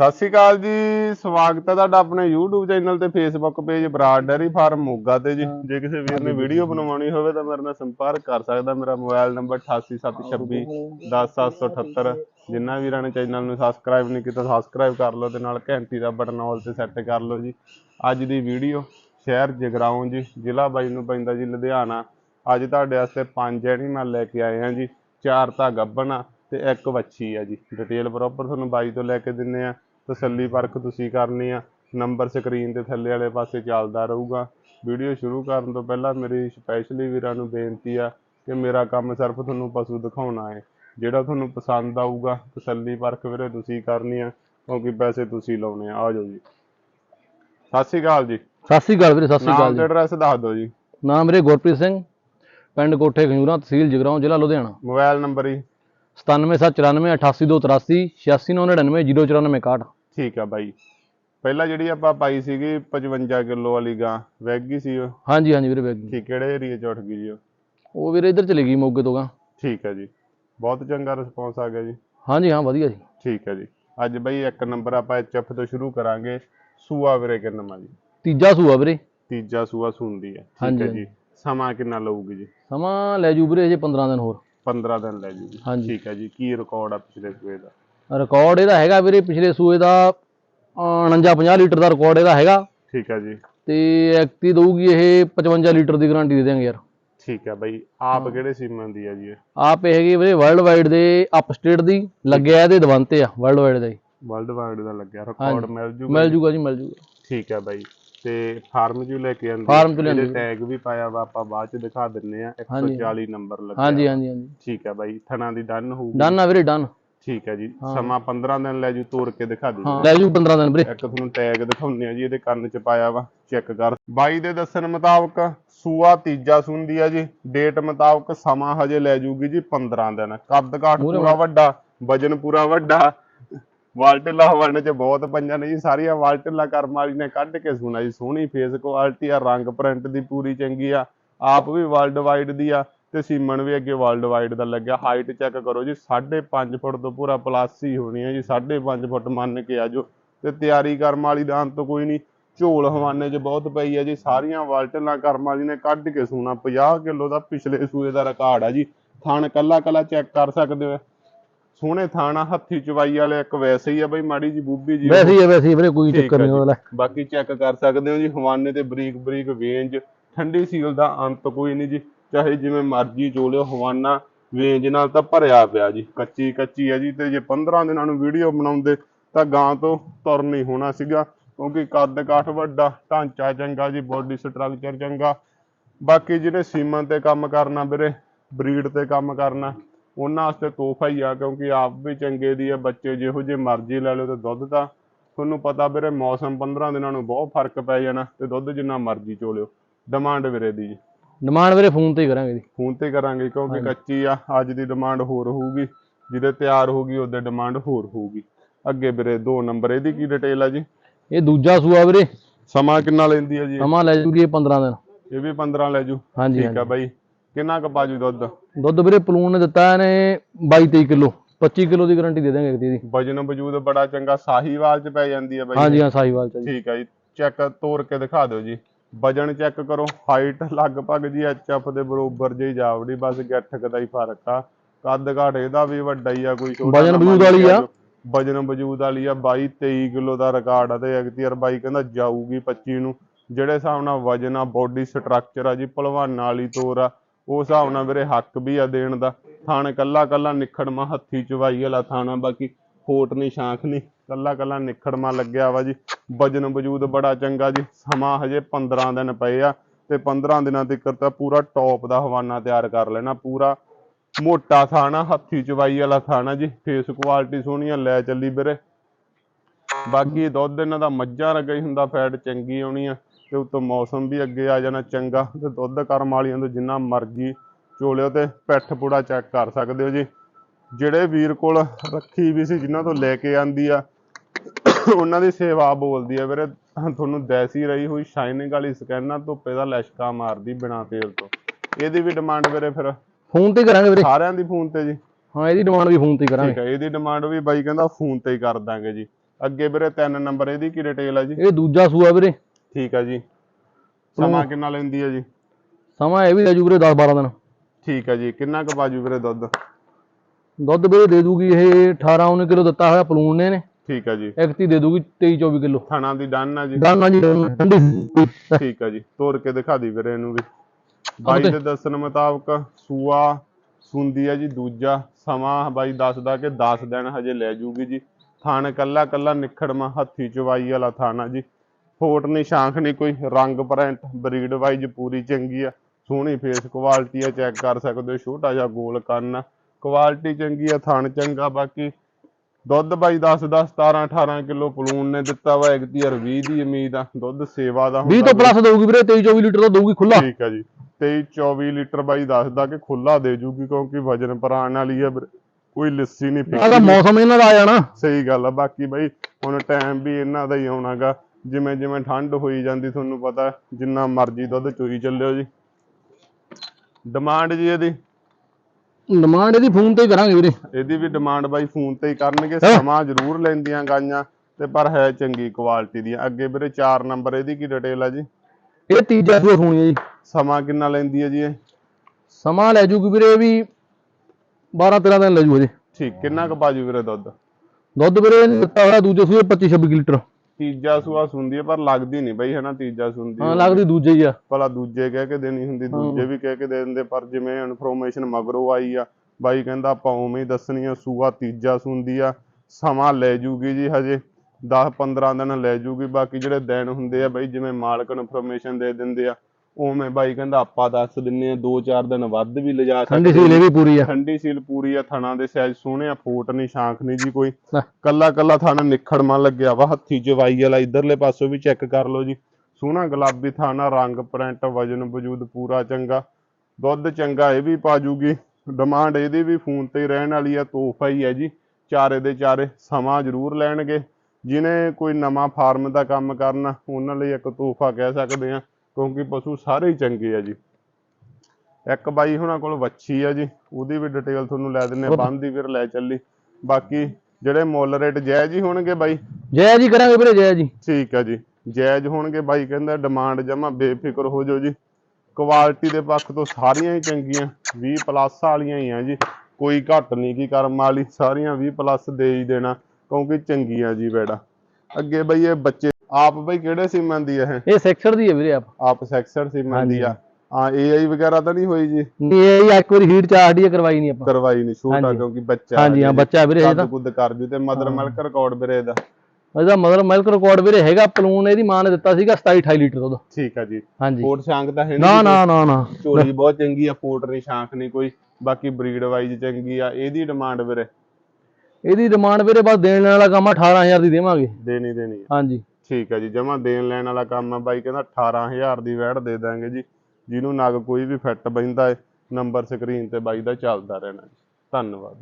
ਸਤਿ ਸ਼੍ਰੀ ਅਕਾਲ ਜੀ ਸਵਾਗਤ ਹੈ ਤੁਹਾਡਾ ਆਪਣੇ YouTube ਚੈਨਲ ਤੇ Facebook page Brar dairy farm Moga ਤੇ ਜੀ। ਜੇ ਕਿਸੇ ਵੀਰ ਨੇ ਵੀਡੀਓ ਬਣਵਾਉਣੀ ਹੋਵੇ ਤਾਂ ਮੇਰੇ ਨਾਲ ਸੰਪਰਕ ਕਰ ਸਕਦਾ ਮੇਰਾ ਮੋਬਾਈਲ ਨੰਬਰ 8876 10778 ਜਿੰਨਾ ਵੀਰਾਂ ਨੇ ਚੈਨਲ ਨੂੰ ਸਬਸਕ੍ਰਾਈਬ ਨਹੀਂ ਕੀਤਾ ਸਬਸਕ੍ਰਾਈਬ ਕਰ ਲਓ ਤੇ ਨਾਲ ਘੰਟੀ ਦਾ ਬਟਨ ਆਲ ਤੇ ਸੈੱਟ ਕਰ ਲਓ ਜੀ। ਅੱਜ ਦੀ ਵੀਡੀਓ ਸ਼ਹਿਰ ਜਗਰਾਉਂ ਜੀ ਜ਼ਿਲ੍ਹਾ ਬਾਈ ਨੂੰ ਪੈਂਦਾ ਜੀ ਲੁਧਿਆਣਾ। ਅੱਜ ਤੁਹਾਡੇ ਵਾਸਤੇ ਪੰਜ ਐਨੀਮਲ ਲੈ ਕੇ ਆਏ ਹਾਂ ਜੀ ਚਾਰ ਤਾਂ ਗੱਭਣ ਆ ਤੇ ਇੱਕ ਵੱਛੀ ਆ ਜੀ ਡਿਟੇਲ ਪ੍ਰੋਪਰ ਤੁਹਾਨੂੰ ਬਾਈ ਤੋਂ ਲੈ ਕੇ ਦਿੰਨੇ ਆ ਤਸੱਲੀ ਪਰਖ ਤੁਸੀਂ ਕਰਨੀ ਆ ਨੰਬਰ ਸਕਰੀਨ ਤੇ ਥੱਲੇ ਵਾਲੇ ਪਾਸੇ ਚੱਲਦਾ ਰਹੂਗਾ। ਵੀਡੀਓ ਸ਼ੁਰੂ ਕਰਨ ਤੋਂ ਪਹਿਲਾਂ ਮੇਰੀ ਸਪੈਸ਼ਲੀ ਵੀਰਾਂ ਨੂੰ ਬੇਨਤੀ ਆ ਕਿ ਮੇਰਾ ਕੰਮ ਸਿਰਫ ਤੁਹਾਨੂੰ ਪਸ਼ੂ ਦਿਖਾਉਣਾ ਹੈ। ਜਿਹੜਾ ਤੁਹਾਨੂੰ ਪਸੰਦ ਆਊਗਾ ਤਸੱਲੀ ਪਰਖ ਵੀਰੇ ਤੁਸੀਂ ਕਰਨੀ ਆ ਕਿਉਂਕਿ ਪੈਸੇ ਤੁਸੀਂ ਲਾਉਣੇ ਆ। ਆ ਜਾਓ ਜੀ। ਸਤਿ ਸ਼੍ਰੀ ਅਕਾਲ ਜੀ। ਸਤਿ ਸ੍ਰੀ ਅਕਾਲ ਵੀਰੇ ਸਤਿ ਸ੍ਰੀ ਨਾਮ ਅਕਾਲ ਤੇ ਜੀ ਐਡਰੈਸ ਦੱਸ ਦਿਓ ਜੀ। ਨਾਮ ਵੀਰੇ ਗੁਰਪ੍ਰੀਤ ਸਿੰਘ ਪਿੰਡ ਕੋਠੇ ਖੰਜੂਰਾ ਤਹਿਸੀਲ ਜਗਰਾਉਂ ਜ਼ਿਲ੍ਹਾ ਲੁਧਿਆਣਾ। ਮੋਬਾਈਲ ਨੰਬਰ ਜੀ। 9774988283 8699909461 ਠੀਕ ਆ ਬਾਈ। ਪਹਿਲਾਂ ਜਿਹੜੀ ਆਪਾਂ ਪਾਈ ਸੀਗੀ 55 ਕਿਲੋ ਵਾਲੀ ਗਾਂ ਵੈਗੀ ਸੀ ਉਹ? ਹਾਂਜੀ ਹਾਂਜੀ ਵੀਰੇ ਬੈਗ ਠੀਕ ਕਿਹੜੇ ਏਰੀਏ ਚ ਉੱਠ ਗਈ ਜੀ ਉਹ? ਉਹ ਵੀਰੇ ਇੱਧਰ ਚਲੀ ਗਈ ਮੋਗੇ ਤੋਂ ਗਾ। ਠੀਕ ਹੈ ਜੀ। ਬਹੁਤ ਚੰਗਾ ਰਿਸਪੌਂਸ ਆ ਗਿਆ ਜੀ। ਹਾਂਜੀ ਹਾਂ ਵਧੀਆ ਜੀ। ਠੀਕ ਹੈ ਜੀ। ਅੱਜ ਬਈ ਇੱਕ ਨੰਬਰ ਆਪਾਂ ਐਚਐਫ ਤੋਂ ਸ਼ੁਰੂ ਕਰਾਂਗੇ ਸੂਆ ਵੀਰੇ ਕਿੰਨਾ ਜੀ? ਤੀਜਾ ਸੂਆ ਵੀਰੇ। ਤੀਜਾ ਸੂਆ ਸੁੰਦੀ ਹੈ ਠੀਕ ਹੈ ਜੀ। ਸਮਾਂ ਕਿੰਨਾ ਲਊਗੀ ਜੀ? ਸਮਾਂ ਲੈ ਜੂ ਵੀਰੇ ਅਜੇ 15 ਦਿਨ ਹੋਰ। 15 ਦਿਨ ਲੈ ਜੂਗੀ। ਹਾਂਜੀ। ਠੀਕ ਹੈ ਜੀ। ਕੀ ਰਿਕਾਰਡ ਆ ਪਿਛਲੇ ਸੂਏ ਦਾ? ਰਿਕਾਰਡ ਇਹਦਾ ਹੈਗਾ ਵੀਰੇ ਪਿਛਲੇ ਸੂਏ ਦਾ 49 50 ਲੀਟਰ ਦਾ ਰਿਕਾਰਡ ਇਹਦਾ ਹੈਗਾ। ਠੀਕ ਹੈ ਜੀ। ਤੇ ਐਕਟੀ ਦਊਗੀ ਇਹ 55 ਲੀਟਰ ਦੀ ਗਾਰੰਟੀ ਦੇ ਦਿਆਂਗੇ ਯਾਰ। ਠੀਕ ਹੈ ਬਈ ਆਪ ਕਿਹੜੇ ਸੀਮਨ ਦੀ ਹੈ ਜੀ ਆਪ ਇਹ ਹੈਗੀ ਵੀਰੇ ਵਰਲਡ ਵਾਈਡ ਦੇ ਅਪ ਸਟੇਟ ਦੀ ਲੱਗਿਆ ਇਹਦੇ ਦਵੰਤੇ ਆ ਵਰਲਡ ਵਾਈਡ ਦਾ ਵਰਲਡ ਵਾਈਡ ਦਾ ਲੱਗਿਆ ਰਿਕਾਰਡ ਮਿਲ ਜੂਗਾ ਮਿਲ ਜੂਗਾ ਜੀ ਮਿਲ ਜੂਗਾ। ਠੀਕ ਹੈ ਬਾਈ। ਤੇ ਫਾਰਮ ਜੂ ਲੈ ਕੇ ਆਂਦੇ। ਫਾਰਮ ਚੋਂ ਲਿਆਂਦੀ। ਟੈਗ ਵੀ ਪਾਇਆ ਵਾ ਆਪਾਂ ਬਾਅਦ ਚ ਦਿਖਾ ਦਿੰਨੇ ਆ ਹਾਂਜੀ। 140 ਨੰਬਰ ਲੱਗਿਆ। ਹਾਂਜੀ ਹਾਂਜੀ ਹਾਂਜੀ। ਠੀਕ ਹੈ ਬਾਈ ਥਣਾ ਦੀ ਡਨ ਹੋਊਗੀ। ਡਨ ਆ ਵੀਰੇ ਡਨ ਠੀਕ ਹੈ ਜੀ ਸਮਾਂ 15 ਦਿਨ ਲੈ ਜੂ ਤੋੜ ਕੇ ਦਿਖਾ ਹਾਂ ਲੈ ਜੂ 15 ਦਿਨ ਵੀਰੇ। ਇੱਕ ਤੁਹਾਨੂੰ ਟੈਗ ਦਿਖਾਉਂਦੇ ਆ ਜੀ ਇਹਦੇ ਕੰਨ ਚ ਪਾਇਆ ਵਾ ਚੈੱਕ ਕਰ। ਬਾਈ ਦੇ ਦੱਸਣ ਮੁਤਾਬਕ ਸੂਆ ਤੀਜਾ ਸੁੰਦੀ ਆ ਜੀ ਡੇਟ ਮੁਤਾਬਕ ਸਮਾਂ ਹਜੇ ਲੈ ਜੂਗੀ ਜੀ 15 ਦਿਨ। ਕੱਦ ਕਾਠ ਪੂਰਾ ਵੱਡਾ ਵਜਨ ਪੂਰਾ ਵੱਡਾ ਵਾਲਟਲਾ ਹਵਣ ਚ ਬਹੁਤ ਪੰਜਾਂ ਨੇ ਜੀ। ਸਾਰੀਆਂ ਵਾਲਟਲਾ ਕਰਮ ਵਾਲੀ ਨੇ ਕੱਢ ਕੇ ਸੁਣਾ ਜੀ। ਸੋਹਣੀ ਫੇਸ ਕੁਆਲਿਟੀ ਆ, ਰੰਗ ਪ੍ਰਿੰਟ ਦੀ ਪੂਰੀ ਚੰਗੀ ਆ। ਆਪ ਵੀ ਵਰਲਡ ਵਾਈਡ ਦੀ ਆ ਤੇ ਸੀਮਨ ਵੀ ਅੱਗੇ ਵਰਲਡ ਵਾਈਡ ਦਾ ਲੱਗਿਆ। ਹਾਈਟ ਚੈੱਕ ਕਰੋ ਜੀ। 5.5 ਫੁੱਟ ਤੋਂ ਪੂਰਾ ਪਲੱਸ ਹੀ ਹੋਣੀ ਹੈ ਜੀ। 5.5 ਫੁੱਟ ਮੰਨ ਕੇ ਆਜੋ ਤੇ ਤਿਆਰੀ ਕਰਮ ਵਾਲੀ ਦਾਨ ਤੋਂ ਕੋਈ ਨਹੀਂ। ਝੋਲ ਹਵਾਨੇ 'ਚ ਬਹੁਤ ਪਈ ਹੈ ਜੀ। ਸਾਰੀਆਂ ਵਾਲਟਲਾਂ ਕਰਮ ਵਾਲੀ ਨੇ ਕੱਢ ਕੇ ਸੂਣਾ। 50 ਕਿਲੋ ਦਾ ਪਿਛਲੇ ਸੂਏ ਦਾ ਰਿਕਾਰਡ ਆ ਜੀ। ਥਣ ਕੱਲਾ ਕੱਲਾ ਚੈੱਕ ਕਰ ਸਕਦੇ ਹੋ। ਸੋਹਣੇ ਥਾਣਾ ਹੱਥੀ ਚਵਾਈ ਵਾਲੇ ਇੱਕ ਵੈਸੇ ਹੀ ਆ ਬਈ ਮਾੜੀ ਜੀ ਬੂਬੀ ਜੀ ਵੈਸੇ ਹੀ ਆ ਵੈਸੇ ਹੀ ਵੀਰੇ ਕੋਈ ਚੱਕਰ ਨਹੀਂ ਜੀ। ਉਹਦਾ। ਬਾਕੀ ਚੈੱਕ ਕਰ ਸਕਦੇ ਹੋ ਜੀ ਹਵਾਨੇ ਤੇ ਬਰੀਕ ਬਰੀਕ ਵੇਂਜ ਠੰਡੀ ਸੀਲ ਦਾ ਅੰਤ ਕੋਈ ਨਹੀਂ ਜੀ। ਚਾਹੇ ਜਿਵੇਂ ਮਰਜ਼ੀ ਚੋਲਿਓ ਹਵਾਨਾ ਵੇਂਜ ਨਾਲ ਤਾਂ ਭਰਿਆ ਪਿਆ ਜੀ। ਕੱਚੀ ਕੱਚੀ ਹੈ ਜੀ ਤੇ ਜੇ 15 ਦਿਨਾਂ ਨੂੰ ਵੀਡੀਓ ਬਣਾਉਂਦੇ ਤਾਂ ਗਾਂ ਤੋਂ ਤੁਰ ਨਹੀਂ ਹੋਣਾ ਸੀਗਾ। ਕਿਉਂਕਿ ਕੱਦ ਕਾਠ ਵੱਡਾ ਢਾਂਚਾ ਚੰਗਾ ਜੀ ਬੋਡੀ ਸਟਰਕਚਰ ਚੰਗਾ। ਬਾਕੀ ਜਿਹੜੇ ਸੀਮਨ ਤੇ ਕੰਮ ਕਰਨਾ ਵੀਰੇ ਬਰੀਡ ਤੇ ਕੰਮ ਕਰਨਾ ਉਹਨਾਂ ਵਾਸਤੇ ਤੋਹਫਾ ਹੀ ਆ ਕਿਉਂਕਿ ਆਪ ਵੀ ਚੰਗੇ ਦੀ ਆ ਬੱਚੇ ਜਿਹੋ ਜਿਹੇ ਮਰਜ਼ੀ ਲੈ ਲਓ ਤੇ ਦੁੱਧ ਤਾਂ ਤੁਹਾਨੂੰ ਪਤਾ ਵੀਰੇ ਮੌਸਮ 15 ਦਿਨਾਂ ਨੂੰ ਬਹੁਤ ਫ਼ਰਕ ਪੈ ਜਾਣਾ ਤੇ ਦੁੱਧ ਜਿੰਨਾ ਮਰਜ਼ੀ ਚੋਲਿਓ। ਡਿਮਾਂਡ ਵੀਰੇ ਦੀ ਜੀ। ਡਿਮਾਂਡ ਵੀਰੇ ਫੋਨ ਤੇ ਹੀ ਕਰਾਂਗੇ ਜੀ। ਫੋਨ ਤੇ ਕਰਾਂਗੇ ਕਿਉਂਕਿ ਕੱਚੀ ਆ ਅੱਜ ਦੀ ਡਿਮਾਂਡ ਹੋਰ ਹੋਊਗੀ ਜਿਹਦੇ ਤਿਆਰ ਹੋਊਗੀ ਉਹਦੇ ਡਿਮਾਂਡ ਹੋਰ ਹੋਊਗੀ। ਅੱਗੇ ਵੀਰੇ ਦੋ ਨੰਬਰ ਇਹਦੀ ਕੀ ਡਿਟੇਲ ਆ ਜੀ? ਇਹ ਦੂਜਾ ਸੂਆ ਵੀਰੇ। ਸਮਾਂ ਕਿੰਨਾ ਲੈਂਦੀ ਆ ਜੀ? ਸਮਾਂ ਲੈ ਜੂਗੀ ਇਹ 15 ਦਿਨ। ਇਹ ਵੀ 15 ਲੈ ਜੂ। ਹਾਂਜੀ ਠੀਕ ਆ ਬਾਈ। ਕਿੰਨਾ ਕੁ ਪਾਜੂ ਦੁੱਧ? ਦੁੱਧ ਵੀਰੇ ਪਲੂਨ ਨੇ ਦਿੱਤਾ ਇਹਨੇ 22 23 ਕਿਲੋ 25 ਕਿਲੋ ਦੀ ਗਾਰੰਟੀ ਦੇ ਦਾਂਗੇ ਇਹਦੀ। ਵਜਨ ਵਜੂਦ ਬੜਾ ਚੰਗਾ ਸਾਹੀਵਾਲ ਚ ਪੈ ਜਾਂਦੀ ਆ ਬਾਈ। ਹਾਂਜੀ ਹਾਂ ਸਾਈਵਾਲ ਚ ਠੀਕ ਆ ਜੀ ਚੈੱਕ ਤੋੜ ਕੇ ਦਿਖਾ ਦਿਓ ਜੀ। ਵਜਨ ਚੈੱਕ ਕਰੋ ਹਾਈਟ ਲਗਭਗ ਜੀ ਐਚਐਫ ਦੇ ਬਰੋਬਰ ਜਿਹੀ ਜਾਵੜੀ ਬਸ ਗੱਠਕ ਦਾ ਹੀ ਫ਼ਰਕ ਆ। ਕੱਦ ਘਾਟ ਇਹਦਾ ਵੀ ਵੱਡਾ ਹੀ ਆ ਕੋਈ ਛੋਟਾ ਵਜਨ ਨਾ ਵਜੂਦ ਵਾਲੀ ਆ। ਵਜਨ ਵਜੂਦ ਵਾਲੀ ਆ 22 23 ਕਿਲੋ ਦਾ ਰਿਕਾਰਡ ਆ ਤੇ ਅਗਤੀਰ ਬਾਈ ਕਹਿੰਦਾ ਜਾਊਗੀ 25 ਨੂੰ। ਜਿਹੜੇ ਹਿਸਾਬ ਨਾਲ ਵਜਨ ਆ ਬੋਡੀ ਸਟਰਕਚਰ ਆ ਜੀ ਭਲਵਾਨਾਂ ਵਾਲੀ ਤੋਰ ਆ। ਉਸ ਹਿਸਾਬ ਨਾਲ ਵੀਰੇ ਹੱਕ ਵੀ ਆ ਦੇਣ ਦਾ। ਥਣ ਕੱਲਾ ਕੱਲਾ ਨਿਖੜਮਾ ਹੱਥੀ ਚਵਾਈ ਵਾਲਾ ਥਾਣਾ, ਬਾਕੀ ਹੋਟ ਨਹੀਂ ਸ਼ਾਂਖ ਨਹੀਂ ਕੱਲਾ ਕੱਲਾ ਨਿਖੜਮਾ ਲੱਗਿਆ ਵਾ ਜੀ। ਵਜਨ ਵਜੂਦ ਬੜਾ ਚੰਗਾ ਜੀ। ਸਮਾਂ ਹਜੇ 15 ਦਿਨ ਪਏ ਆ ਤੇ 15 ਦਿਨਾਂ ਤੱਕ ਤਾਂ ਪੂਰਾ ਟੌਪ ਦਾ ਹਵਾਨਾ ਤਿਆਰ ਕਰ ਲੈਣਾ। ਪੂਰਾ ਮੋਟਾ ਥਾਣਾ, ਹੱਥੀ ਚਵਾਈ ਵਾਲਾ ਥਾਣਾ ਜੀ। ਫੇਸ ਕੁਆਲਿਟੀ ਸੋਹਣੀ ਆ, ਲੈ ਚੱਲੀ ਵੀਰੇ। ਬਾਕੀ ਦੁੱਧ ਇਹਨਾਂ ਦਾ ਮੱਝਾਂ ਵਰਗਾ ਹੀ ਹੁੰਦਾ, ਫੈਟ ਚੰਗੀ ਆਉਣੀ ਆ। ਤੇ ਉਤੋਂ ਮੌਸਮ ਵੀ ਅੱਗੇ ਆ ਜਾਣਾ ਚੰਗਾ ਤੇ ਦੁੱਧ ਕਰਮ ਵਾਲੀਆਂ ਤੋਂ ਜਿੰਨਾ ਮਰਜ਼ੀ ਚੋਲਿਓ ਤੇ ਪਿੱਠ ਪੂੜਾ ਚੈੱਕ ਕਰ ਸਕਦੇ ਹੋ ਜੀ। ਜਿਹੜੇ ਵੀਰ ਕੋਲ ਰੱਖੀ ਵੀ ਸੀ ਜਿਨ੍ਹਾਂ ਤੋਂ ਲੈ ਕੇ ਆਂਦੀ ਆ ਉਹਨਾਂ ਦੀ ਸੇਵਾ ਬੋਲਦੀ ਆ ਵੀਰੇ। ਤੁਹਾਨੂੰ ਦੈਸੀ ਰਹੀ ਹੋਈ ਸ਼ਾਈਨਿੰਗ ਵਾਲੀ ਸਕੈਨਾ ਧੁੱਪੇ ਦਾ ਲਿਸ਼ਕਾ ਮਾਰਦੀ ਬਿਨਾ ਤੇਲ ਤੋਂ। ਇਹਦੀ ਵੀ ਡਿਮਾਂਡ ਵੀਰੇ ਫਿਰ ਫੋਨ ਤੇ ਕਰਾਂਗੇ ਵੀਰੇ। ਸਾਰਿਆਂ ਦੀ ਫੋਨ ਤੇ ਜੀ। ਹਾਂ ਇਹਦੀ ਡਿਮਾਂਡ ਵੀ ਫੋਨ ਤੇ ਕਰਾਂਗੇ ਠੀਕ ਹੈ ਇਹਦੀ ਡਿਮਾਂਡ ਵੀ ਬਾਈ ਕਹਿੰਦਾ ਫੋਨ ਤੇ ਹੀ ਕਰ ਦਾਂਗੇ ਜੀ। ਅੱਗੇ ਵੀਰੇ ਤਿੰਨ ਨੰਬਰ ਇਹਦੀ ਕੀ ਡਿਟੇਲ ਆ ਜੀ? ਇਹ ਦੂਜਾ ਸੂਆ ਵੀਰੇ। ਠੀਕ ਆ ਜੀ। ਸਮਾਂ ਕਿੰਨਾ ਲੈਂਦੀ ਆ ਜੀ? ਸਮਾਂ ਇਹ ਵੀ ਲੈ ਜੂ ਵੀਰੇ 10 12 ਦਿਨ। ਠੀਕ ਆ ਜੀ ਕਿੰਨਾ ਕੁ ਬਾਜੂ ਵੀਰੇ ਦੁੱਧ? ਦੁੱਧ ਵੀਰੇ ਦੇ ਦੂਗੀ ਇਹ 18 19 ਕਿਲੋ ਦਿੱਤਾ ਹੋਇਆ ਪਲੂਣ ਨੇ ਨੇ ਠੀਕ ਆ ਜੀ। ਇੱਕ ਤੀ ਦੇ ਦੂਗੀ 23 24 ਕਿਲੋ। ਥਣਾ ਦੀ ਡਨ ਆ ਜੀ। ਦਾਨਾ ਜੀ ਠੰਡੀ ਠੀਕ ਆ ਜੀ ਤੋੜ ਕੇ ਦਿਖਾ ਦੀ ਵੀਰੇ ਇਹਨੂੰ ਵੀ। ਬਾਈ ਦੇ ਦੱਸਣ ਮੁਤਾਬਕ ਸੂਆ ਸੁੰਦੀ ਆ ਜੀ ਦੂਜਾ ਸਮਾਂ ਬਾਈ ਦੱਸਦਾ ਕਿ 10 ਦਿਨ ਹਜੇ ਲੈ ਜੂਗੀ ਜੀ। ਥਣ ਕੱਲਾ ਕੱਲਾ ਨਿਖੜਮਾ ਹੱਥੀ ਚਵਾਈ ਵਾਲਾ ਥਾਣਾ ਜੀ। ਫੋਟ ਨਹੀਂ ਸ਼ਾਂਖ ਨਹੀਂ ਕੋਈ ਰੰਗ ਪ੍ਰਿੰਟ ਬਰੀਡ ਵਾਈਜ਼ ਪੂਰੀ ਚੰਗੀ ਆ। ਸੋਹਣੀ ਫੇਸ ਕੁਆਲਿਟੀ ਆ ਚੈੱਕ ਕਰ ਸਕਦੇ ਹੋ ਛੋਟਾ ਜਿਹਾ ਗੋਲ ਕੰਨ ਕੁਆਲਿਟੀ ਚੰਗੀ ਆ ਥਣ ਚੰਗਾ ਬਾਕੀ ਦੁੱਧ ਬਾਈ 10 10 17 18 ਕਿਲੋ ਪਲੂਨ ਨੇ ਦਿੱਤਾ ਵਾ ਐਗਤੀਅਰ 20 ਦੀ ਉਮੀਦ ਆ। ਦੁੱਧ ਸੇਵਾ ਦਾ 20 ਤੋਂ ਪਲੱਸ ਦਊਗੀ ਵੀਰੇ 23 24 ਲੀਟਰ ਦਾ ਦਊਗੀ ਖੁੱਲਾ ਠੀਕ ਆ ਜੀ। 23 24 ਲੀਟਰ ਬਾਈ ਦੱਸਦਾ ਕਿ ਖੁੱਲਾ ਦੇ ਜੂਗੀ ਕਿਉਂਕਿ ਵਜਨ ਪਰਾਣ ਵਾਲੀ ਆ। ਕੋਈ ਲੱਸੀ ਨਹੀਂ ਪੀਂਦੀ ਮੌਸਮ ਇਹਨਾਂ ਦਾ ਆ ਜਾਣਾ। ਸਹੀ ਗੱਲ ਆ ਬਾਕੀ ਬਾਈ ਹੁਣ ਟਾਈਮ ਵੀ ਇਹਨਾਂ ਦਾ ਹੀ ਆਉਣਾਗਾ। ਜਿਵੇਂ ਜਿਵੇਂ ਠੰਡ ਹੋਈ ਜਾਂਦੀ ਤੁਹਾਨੂੰ ਪਤਾ ਜਿੰਨਾ ਮਰਜ਼ੀ ਦੁੱਧ ਚੋਈ ਚੱਲਿਓ ਜੀ। ਡਿਮਾਂਡ ਜੀ ਇਹਦੀ। ਡਿਮਾਂਡ ਇਹਦੀ ਫੋਨ ਤੇ ਹੀ ਕਰਾਂਗੇ ਵੀਰੇ। ਇਹਦੀ ਵੀ ਡਿਮਾਂਡ ਬਾਈ ਫੋਨ ਤੇ ਹੀ ਕਰਨਗੇ? ਸਮਾਂ ਜ਼ਰੂਰ ਲੈਂਦੀਆਂ ਗਾਈਆਂ ਤੇ ਪਰ ਹੈ ਚੰਗੀ ਕੁਆਲਿਟੀ ਦੀਆਂ। ਅੱਗੇ ਵੀਰੇ 4 ਨੰਬਰ ਇਹਦੀ ਕੀ ਡਿਟੇਲ ਆ ਜੀ? ਇਹ ਤੀਜਾ ਸੂਆ ਹੋਣੀ ਹੈ ਜੀ। ਸਮਾਂ ਕਿੰਨਾ ਲੈਂਦੀ ਹੈ ਜੀ ਇਹ? ਸਮਾਂ ਲੈ ਜੂਗੀ ਵੀਰੇ ਵੀ 12 13 ਦਿਨ ਲੈ ਜੂ ਹਜੇ। ਠੀਕ ਕਿੰਨਾ ਕੁ ਬਾਜੂ ਵੀਰੇ ਦੁੱਧ? ਦੁੱਧ ਵੀਰੇ ਦਿੱਤਾ ਹੋਇਆ ਦੂਜੇ ਸੂਏ 25 26 ਲੀਟਰ। ਤੀਜਾ ਸੂਆ ਸੁੰਦੀ ਹੈ ਪਰ ਲੱਗਦੀ ਨਹੀਂ ਬਈ ਹਨਾ ਤੀਜਾ ਸੁੰਦੀ ਹਾਂ ਲੱਗਦੀ ਦੂਜੇ ਹੀ ਆ। ਭਲਾ ਦੂਜੇ ਕਹਿ ਕੇ ਦੇਣੀ ਹੁੰਦੀ ਦੂਜੇ ਵੀ ਕਹਿ ਕੇ ਦੇ ਦਿੰਦੇ ਪਰ ਜਿਵੇਂ ਇਨਫੋਰਮੇਸ਼ਨ ਮਗਰੋਂ ਆਈ ਆ ਬਾਈ ਕਹਿੰਦਾ ਆਪਾਂ ਉਵੇਂ ਹੀ ਦੱਸਣੀ ਆ ਸੂਆ ਤੀਜਾ ਸੁੰਦੀ ਆ ਸਮਾਂ ਲੈ ਜੂਗੀ ਜੀ ਹਜੇ 10 15 ਦਿਨ ਲੈ ਜੂਗੀ ਬਾਕੀ ਜਿਹੜੇ ਦਿਨ ਹੁੰਦੇ ਆ ਬਈ ਜਿਵੇਂ ਮਾਲਕ ਇਨਫੋਰਮੇਸ਼ਨ ਦੇ ਦਿੰਦੇ ਆ ਉਵੇਂ ਬਾਈ ਕਹਿੰਦਾ ਆਪਾਂ ਦੱਸ ਦਿੰਨੇ ਆ 2-4 ਦਿਨ ਵੱਧ ਵੀ ਲਿਜਾ ਠੰਡੀ ਸਕਦੇ ਸੀਲ ਇਹ ਵੀ ਪੂਰੀ ਆ। ਠੰਡੀ ਸੀਲ ਪੂਰੀ ਆ ਥਣਾ ਦੇ ਸਾਈਜ਼ ਸੋਹਣੇ ਆ ਫੋਟ ਨਹੀਂ ਸ਼ਾਂਖ ਨਹੀਂ ਜੀ ਕੋਈ। ਕੱਲਾ ਕੱਲਾ ਥਾਣਾ ਨਿਖੜਮਾ ਲੱਗਿਆ ਵਾ ਹੱਥੀ ਜਵਾਈ ਵਾਲਾ ਇਧਰਲੇ ਪਾਸੋਂ ਵੀ ਚੈੱਕ ਕਰ ਲਓ ਜੀ। ਸੋਹਣਾ ਗੁਲਾਬੀ ਥਾਣਾ ਰੰਗ ਪ੍ਰਿੰਟ ਵਜਨ ਵਜੂਦ ਪੂਰਾ ਚੰਗਾ। ਦੁੱਧ ਚੰਗਾ ਇਹ ਵੀ ਪਾ ਜੂਗੀ। ਡਿਮਾਂਡ ਇਹਦੀ ਵੀ ਫੋਨ ਤੇ ਰਹਿਣ ਵਾਲੀ ਆ ਤੋਹਫਾ ਹੀ ਹੈ ਜੀ। ਚਾਰੇ ਦੇ ਚਾਰੇ ਸਮਾਂ ਜ਼ਰੂਰ ਲੈਣਗੇ। ਜਿਨੇ ਕੋਈ ਨਵਾਂ ਫਾਰਮ ਦਾ ਕੰਮ ਕਰਨਾ ਉਹਨਾਂ ਲਈ ਇੱਕ ਤੋਹਫਾ ਕਹਿ ਸਕਦੇ ਆ। ਕਿਉਂਕਿ ਪਸ਼ੂ ਸਾਰੇ ਹੀ ਚੰਗੇ ਆ ਜੀ। ਇੱਕ ਬਾਈ ਹੁਣਾਂ ਕੋਲ ਵੱਛੀ ਆ ਜੀ ਉਹਦੀ ਵੀ ਡਿਟੇਲ ਤੁਹਾਨੂੰ ਲੈ ਦਿੰਨੇ ਬੰਦ ਦੀ ਫਿਰ ਲੈ ਚੱਲੀ। ਬਾਕੀ ਜਿਹੜੇ ਮੁੱਲ ਰੇਟ ਜਾਇਜ਼ ਹੀ ਹੋਣਗੇ ਬਾਈ? ਜੈ ਜੀ ਕਰਾਂਗੇ ਵੀਰੇ ਜੈ ਜੀ ਠੀਕ ਆ ਜੀ ਜਾਇਜ਼ ਹੋਣਗੇ ਬਾਈ ਕਹਿੰਦਾ ਡਿਮਾਂਡ ਜਮਾ ਬੇਫਿਕਰ ਹੋ ਜਾਓ ਜੀ। ਕੁਆਲਿਟੀ ਦੇ ਪੱਖ ਤੋਂ ਸਾਰੀਆਂ ਹੀ ਚੰਗੀਆਂ 20 ਪਲੱਸ ਵਾਲੀਆਂ ਹੀ ਆ ਜੀ। ਕੋਈ ਘੱਟ ਨਹੀਂ ਕੀ ਕਰਮ ਵਾਲੀ ਸਾਰੀਆਂ 20 ਪਲੱਸ ਦੇ ਹੀ ਦੇਣਾ ਕਿਉਂਕਿ ਚੰਗੀਆਂ ਜੀ ਬੇੜਾ। ਅੱਗੇ ਬਈ ਇਹ ਬੱਚੇ ਆਪ ਬਈ ਕਿਹੜੇ ਸੀਮਨ ਦੀ ਇਹ? ਇਹ ਸੈਕਟਰ ਦੀ ਹੈ ਵੀਰੇ ਆਪ। ਆਪ ਸੈਕਸਰ ਸੀਮਨ ਦੀ ਆ। ਹਾਂ ਏਆਈ ਵਗੈਰਾ ਤਾਂ ਨਹੀਂ ਹੋਈ ਜੀ? ਹੀ ਇੱਕ ਵਾਰੀ ਹੀਟ ਚ ਆਰਡੀ ਕਰਵਾਈ ਨਹੀਂ ਆਪਾਂ। ਕਰਵਾਈ ਨਹੀਂ ਛੋਟਾ। ਕਿਉਂਕਿ ਬੱਚਾ ਹਾਂਜੀ ਹਾਂ ਬੱਚਾ ਵੀਰੇ ਇਹਦਾ। ਕੱਦ ਕਰ ਜੂ ਤੇ ਮਦਰ ਮਿਲਕ ਰਿਕਾਰਡ ਵੀਰੇ ਇਹਦਾ। ਇਹਦਾ ਮਦਰ ਮਿਲਕ ਰਿਕਾਰਡ ਵੀਰੇ ਹੈਗਾ ਪਲੂਨ ਇਹਦੀ ਮਾਂ ਨੇ ਦਿੱਤਾ ਸੀਗਾ 27 28 ਲੀਟਰ ਦੁੱਧ। ਠੀਕ ਆ ਜੀ। ਹਾਂਜੀ। ਫੋਟ ਸ਼ਾਂਕ ਤਾਂ ਹੈ ਨੀ ਨਾ ਨਾ ਨਾ। ਝੋਲੀ ਬਹੁਤ ਚੰਗੀ ਆ ਫੋਟ ਨਹੀਂ ਸ਼ਾਂਖ ਨਹੀਂ ਕੋਈ। ਬਾਕੀ ਬਰੀਡ ਵਾਈਜ਼ ਚੰਗੀ ਆ ਇਹਦੀ ਡਿਮਾਂਡ ਵੀਰੇ। ਇਹਦੀ ਡਿਮਾਂਡ ਵੀਰੇ ਬਸ ਦੇਣ ਵਾਲਾ ਕੰਮ ਆ 18000 ਦੀ ਦੇਵਾਂਗੇ। ਦੇਣੀ ਦੇਣੀ ਹਾਂਜੀ। ਠੀਕ ਹੈ ਜੀ, ਜਮਾ ਦੇਣ ਲੈਣ ਵਾਲਾ ਕੰਮ ਆ ਬਾਈ, ਕਹਿੰਦਾ 18000 ਦੀ ਵੈਟ ਦੇ ਦਾਂਗੇ ਜੀ, ਜਿਹਨੂੰ ਨਗ ਕੋਈ ਵੀ ਫਿੱਟ ਬੈਂਦਾ ਏ ਨੰਬਰ ਸਕਰੀਨ ਤੇ ਬਾਈ ਦਾ ਚੱਲਦਾ ਰਹਿਣਾ ਜੀ। ਧੰਨਵਾਦ